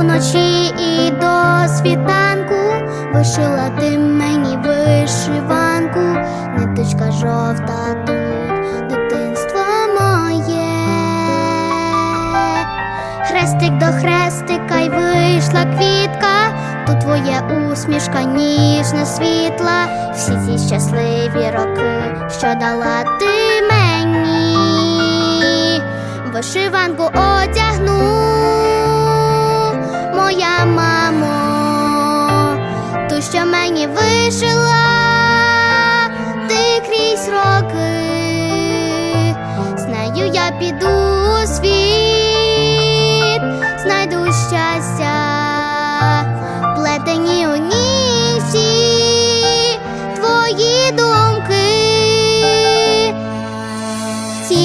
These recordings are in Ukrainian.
і до світанку вишила ти мені вишиванку, ниточка жовта тут, дитинство моє. Хрестик до хрестика й вийшла квітка, тут твоя усмішка ніжна світла, всі ці щасливі роки, що дала ти мені, вишиванку одягну,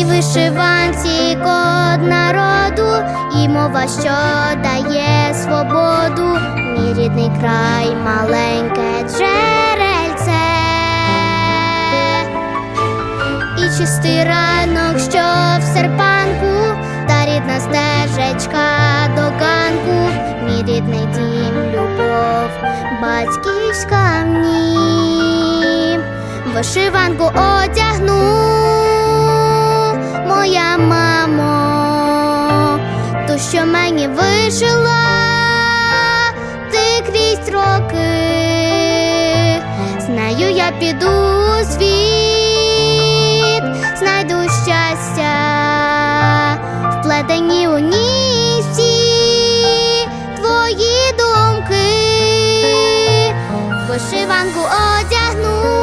Вишиванці код народу і мова, що дає свободу, мій рідний край, маленьке джерельце, і чистий ранок, що в серпанку, та рідна стежечка до ганку, мій рідний дім, любов, батьківська в вишиванку одягну, що мені вишила. Ти крізь роки, знаю, я піду у світ, знайду щастя, в вплетені у нісі твої думки, вишиванку одягну.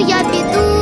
я піду.